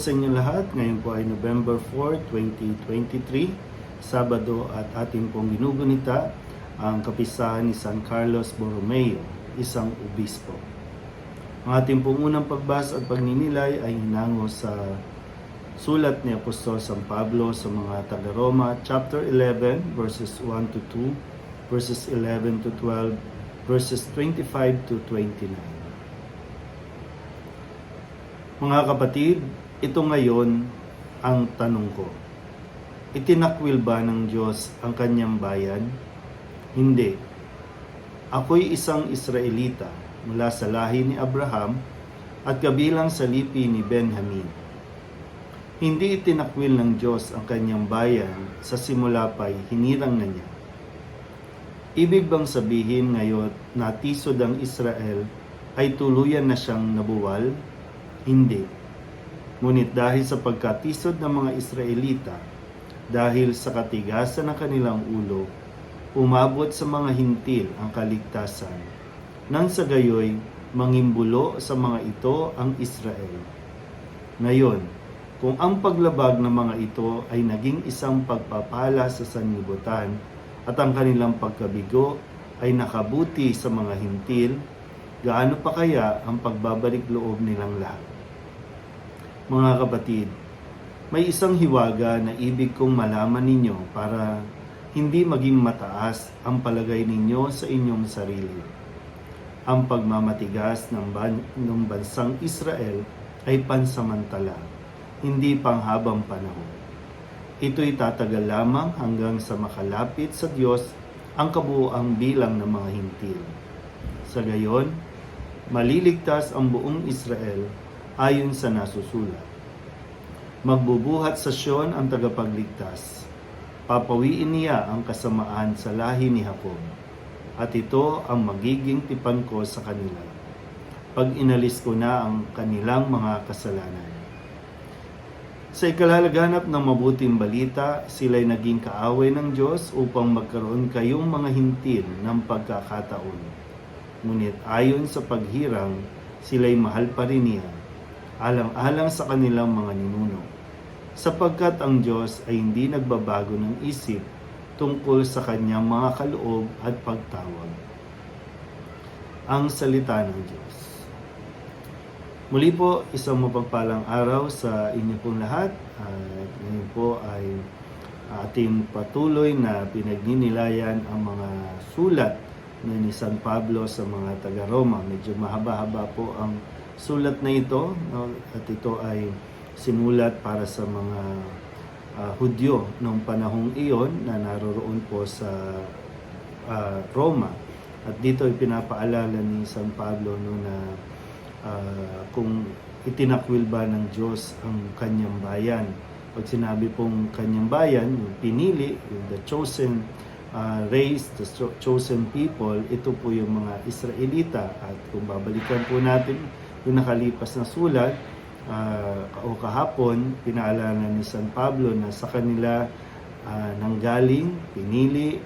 sa inyo lahat. Ngayon po ay November 4, 2023, Sabado at ating pong ginugunita ang kapisahan ni San Carlos Borromeo, isang obispo. Ang ating pong unang pagbasa at pagninilay ay hinango sa sulat ni Apostol San Pablo sa mga taga-Roma, chapter 11, verses 1 to 2, verses 11 to 12, verses 25 to 29. Mga kapatid, ito ngayon ang tanong ko. Itinakwil ba ng Diyos ang kanyang bayan? Hindi. Ako'y isang Israelita mula sa lahi ni Abraham at kabilang sa lipi ni Benjamin. Hindi itinakwil ng Diyos ang kanyang bayan sa simula pa'y hinirang na niya. Ibig bang sabihin ngayon na tisod ang Israel ay tuluyan na siyang nabuwal? Hindi. Ngunit dahil sa pagkatisod ng mga Israelita, dahil sa katigasan ng kanilang ulo, umabot sa mga hintil ang kaligtasan. Nang sa gayoy, mangimbulo sa mga ito ang Israel. Ngayon, kung ang paglabag ng mga ito ay naging isang pagpapala sa sanlibutan at ang kanilang pagkabigo ay nakabuti sa mga hintil, gaano pa kaya ang pagbabalik loob nilang lahat? Mga kapatid, may isang hiwaga na ibig kong malaman ninyo para hindi maging mataas ang palagay ninyo sa inyong sarili. Ang pagmamatigas ng, ban- ng bansang Israel ay pansamantala, hindi panghabang panahon. Ito'y tatagal lamang hanggang sa makalapit sa Diyos ang kabuoang bilang ng mga hintil. Sa gayon, maliligtas ang buong Israel ayon sa nasusulat. Magbubuhat sa Sion ang tagapagligtas. Papawiin niya ang kasamaan sa lahi ni Jacob. At ito ang magiging tipan ko sa kanila. Pag inalis ko na ang kanilang mga kasalanan. Sa ikalalaganap ng mabuting balita, sila'y naging kaaway ng Diyos upang magkaroon kayong mga hintil ng pagkakataon. Ngunit ayon sa paghirang, sila'y mahal pa rin niya, alang-alang sa kanilang mga ninuno. Sapagkat ang Diyos ay hindi nagbabago ng isip tungkol sa kanyang mga kaloob at pagtawag. Ang salita ng Diyos. Muli po, isang mapagpalang araw sa inyo pong lahat. At ngayon po ay ating patuloy na pinagninilayan ang mga sulat ni San Pablo sa mga taga-Roma. Medyo mahaba-haba po ang sulat na ito no? at ito ay sinulat para sa mga ah, Hudyo noong panahong iyon na naroroon po sa ah, Roma. At dito ay pinapaalala ni San Pablo no, na ah, kung itinakwil ba ng Diyos ang kanyang bayan. Pag sinabi pong kanyang bayan, yung pinili, yung the chosen uh, race, the cho- chosen people, ito po yung mga Israelita. At kung babalikan po natin yung nakalipas na sulat, uh, o kahapon, pinaalala ni San Pablo na sa kanila uh, nanggaling, pinili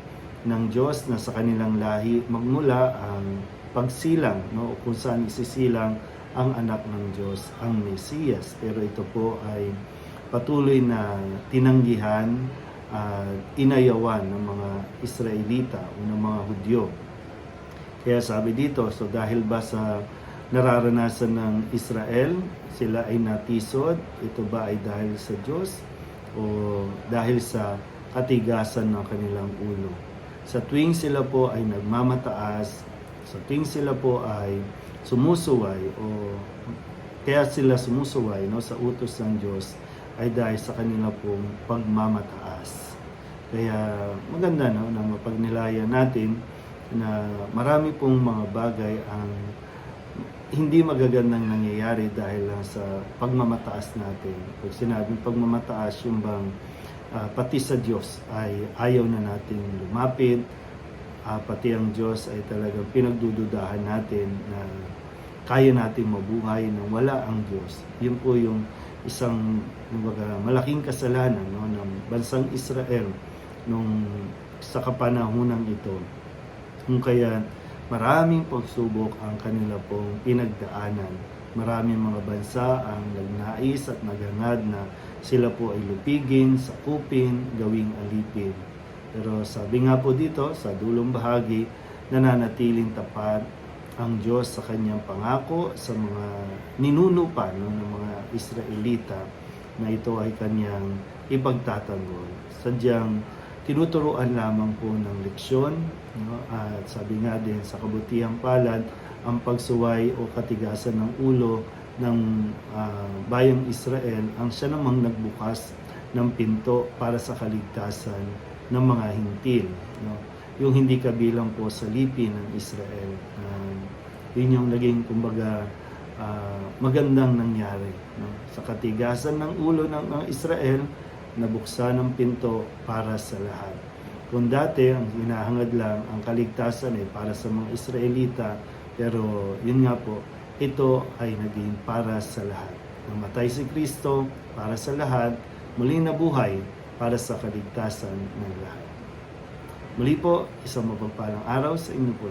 ng Diyos na sa kanilang lahi magmula ang pagsilang, no? kung saan isisilang ang anak ng Diyos, ang Mesiyas. Pero ito po ay patuloy na tinanggihan at inayawan ng mga Israelita o ng mga Hudyo. Kaya sabi dito, so dahil ba sa nararanasan ng Israel, sila ay natisod, ito ba ay dahil sa Diyos o dahil sa katigasan ng kanilang ulo? Sa tuwing sila po ay nagmamataas, sa tuwing sila po ay sumusuway o kaya sila sumusuway no, sa utos ng Diyos ay dahil sa kanila pong pagmamataas. Kaya maganda no, na mapagnilayan natin na marami pong mga bagay ang hindi magagandang nangyayari dahil lang sa pagmamataas natin. Pag sinabing pagmamataas, yung bang ah, pati sa Diyos ay ayaw na natin lumapit, Ah, pati ang Diyos ay talagang pinagdududahan natin na kaya natin mabuhay nang wala ang Diyos. Yun po yung isang kumbaga, malaking kasalanan no, ng bansang Israel nung sa kapanahunan ito. Kung kaya maraming pagsubok ang kanila pong pinagdaanan Maraming mga bansa ang nagnais at naghangad na sila po ay lupigin, sakupin, gawing alipin. Pero sabi nga po dito sa dulong bahagi, nananatiling tapat ang Diyos sa kanyang pangako sa mga ninuno pa no, ng mga Israelita na ito ay kanyang ipagtatanggol. Sadyang tinuturuan lamang po ng leksyon no? at sabi nga din sa kabutihang palad ang pagsuway o katigasan ng ulo ng ah, bayang Israel ang siya namang nagbukas ng pinto para sa kaligtasan ng mga hintil. No? Yung hindi kabilang po sa lipi ng Israel. Ah, yun yung naging kumbaga ah, magandang nangyari. No? Sa katigasan ng ulo ng ng Israel, nabuksan ang pinto para sa lahat. Kung dati, ang hinahangad lang, ang kaligtasan ay para sa mga Israelita, pero yun nga po, ito ay naging para sa lahat. Namatay si Kristo para sa lahat, muling nabuhay para sa kaligtasan ng lahat. Muli po, isang mapagpalang araw sa inyo po.